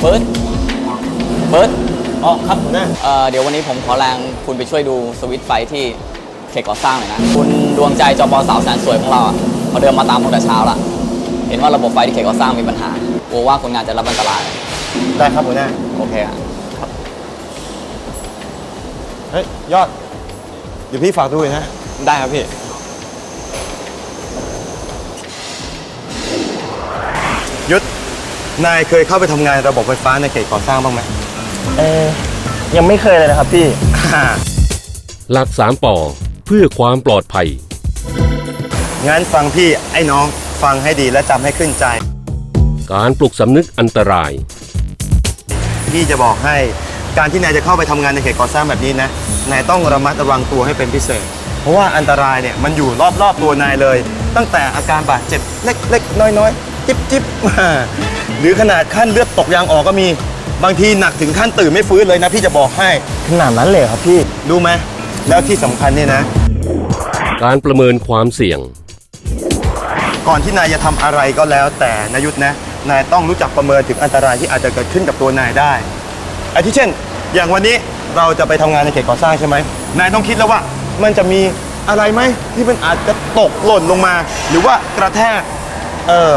เบิร์ดเบิร์ดอ๋อครับหัวหน้าเอ่อเดี๋ยววันนี้ผมขอแรงคุณไปช่วยดูสวิตช์ไฟที่เขตก่อสร้างหน่อยนะ คุณดวงใจจอบอสาวแสนสวยของเราอะเขาเดินมาตามผมแต่เช้าละเห็นว่าระบบไฟที่เขตก่อสร้างมีปัญหากลัวว่าคนงานจะรับอันตราย ได้ครับหัวหน้า โอเคอะเฮ้ย ยอด เดี๋ยวพี่ฝากดูหน่อยนะ ได้ครับพี่ยุทธ นายเคยเข้าไปทำงานระบบไฟฟ้าในเขตก่อสร้างบ้างไหม เออยังไม่เคยเลยนะครับพี่ หลักสามปอเพื่อความปลอดภัย งั้นฟังพี่ไอ้น้องฟังให้ดีและจำให้ขึ้นใจ การปลุกสำนึกอันตราย พี่จะบอกให้การที่นายจะเข้าไปทำงานในเขตก่อสร้างแบบนี้นะ นายต้องระมัดระวังตัวให้เป็นพิเศษ เพราะว่าอันตรายเนี่ยมันอยู่รอบๆตัวนายเลย ตั้งแต่อาการบาดเจ็บเล็กๆน้อยๆ จิบจิบหรือขนาดขั้นเลือดตกยางออกก็มี บางทีหนักถึงขั้นตื่นไม่ฟื้นเลยนะพี่จะบอกให้ ขนาดนั้นเลยเหรอครับพี่ดูไหมแล้วที่สำคัญเนี่ยนะ การประเมินความเสี่ยง ก่อนที่นายจะทำอะไรก็แล้ว แต่นายุทธนะนายต้องรู้จักประเมินถึงอันตรายที่อาจจะเกิดขึ้นกับตัวนายได้อาทิเช่น อย่างวันนี้เราจะไปทำงานในเขตก่อสร้างใช่ไหมนายต้องคิดแล้วว่า มันจะมีอะไรไหมที่มันอาจจะตกหล่นลงมา หรือว่ากระแทกเอ่อ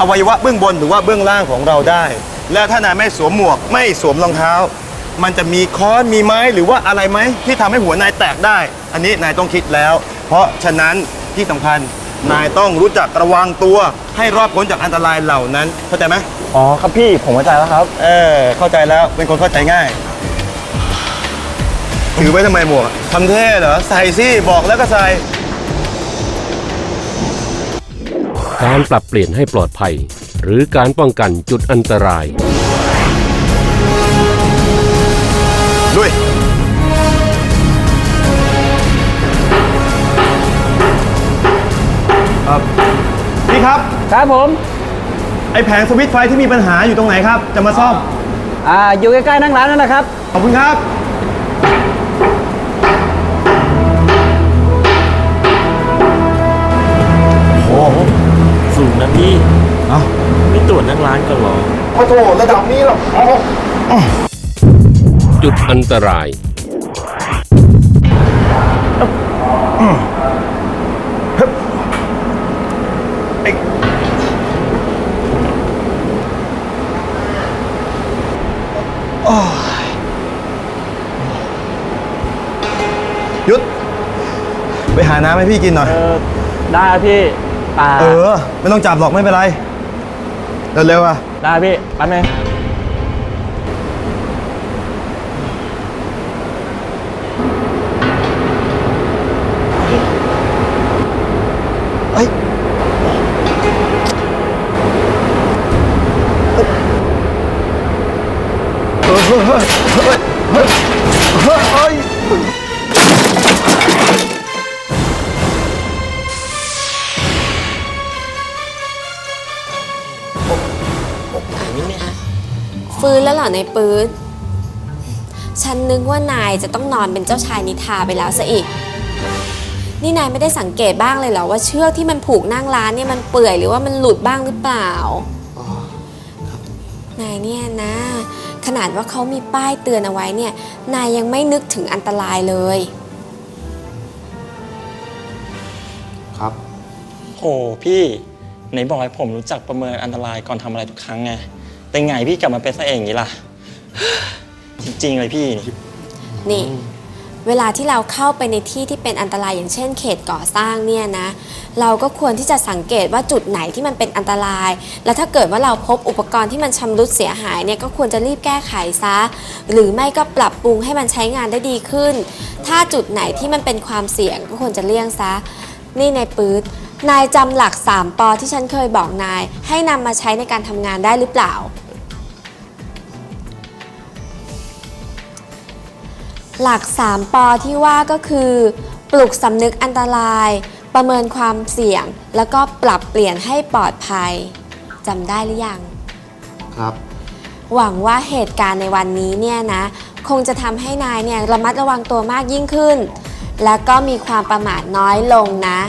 อวัยวะเบื้องบนหรือว่าเบื้องล่างของเราได้ แล้วถ้านายไม่สวมหมวกไม่สวมรองเท้า มันจะมีค้อนมีไม้หรือว่าอะไรไหมที่ทำให้หัวนายแตกได้ อันนี้นายต้องคิดแล้ว เพราะฉะนั้นที่สำคัญนายต้องรู้จักระวังตัว ให้รอดพ้นจากอันตรายเหล่านั้นเข้าใจไหมอ๋อครับพี่ผมเข้าใจแล้วครับ เออเข้าใจแล้วเป็นคนเข้าใจง่าย ถือไว้ทำไมหมวกอะทำเท่เหรอใส่สิบอกแล้วก็ใส่ การปรับเปลี่ยนให้ปลอดภัย หรือการป้องกันจุดอันตรายลุยครับพี่ครับ ครับผม ไอแผงสวิตช์ไฟที่มีปัญหาอยู่ตรงไหนครับ จะมาซ่อม อ่า อยู่ใกล้ๆนั่งร้านนั่นแหละครับ ขอบคุณครับ สูงนะพี่เอ้าไม่ตรวจนั่งร้านกันเหรอขอโทษระดับนี้หรอจุดอันตราย ยุด ไปหาน้ำให้พี่กินหน่อย เออได้ครับพี่ อ่าเออ ไม่ต้องจับหรอกไม่เป็นไร เร็วๆอะ ได้พี่แป๊บนึง แล้วเหรอในปื๊ดฉันนึกว่านายจะต้องนอนเป็นเจ้าชายนิทราไปแล้วซะอีก นี่นายไม่ได้สังเกตบ้างเลยเหรอว่าเชือกที่มันผูกนั่งร้านเนี่ยมันเปื่อยหรือว่ามันหลุดบ้างหรือเปล่านายเนี่ยนะ ขนาดว่าเขามีป้ายเตือนเอาไว้เนี่ย นายยังไม่นึกถึงอันตรายเลย ครับโอ้พี่ไหนบอกให้ผมรู้จักประเมินอันตรายก่อนทำอะไรทุกครั้งไง แต่ไงพี่กลับมาเป็นซะเองอย่างนี้ล่ะ จริงๆเลยพี่นี่ นี่ เวลาที่เราเข้าไปในที่ที่เป็นอันตรายอย่างเช่น เขตก่อสร้างเนี่ยนะ เราก็ควรที่จะสังเกตว่าจุดไหนที่มันเป็นอันตราย แล้วถ้าเกิดว่าเราพบอุปกรณ์ที่มันชำรุดเสียหายเนี่ยก็ควรจะรีบแก้ไขซะ หรือไม่ก็ปรับปรุงให้มันใช้งานได้ดีขึ้น ถ้าจุดไหนที่มันเป็นความเสี่ยงก็ควรจะเลี่ยงซะ นี่ในปื๊ด นายจำหลัก 3 ปอที่ฉันเคยบอกนาย ให้นำมาใช้ในการทำงานได้หรือเปล่า หลัก 3 ปอที่ว่าก็คือ ปลุกสำนึกอันตราย ประเมินความเสี่ยง แล้วก็ปรับเปลี่ยนให้ปลอดภัยจำได้หรือยัง ครับ หวังว่าเหตุการณ์ในวันนี้เนี่ยนะ คงจะทำให้นายเนี่ยระมัดระวังตัวมากยิ่งขึ้น แล้วก็มีความประมาทน้อยลงนะ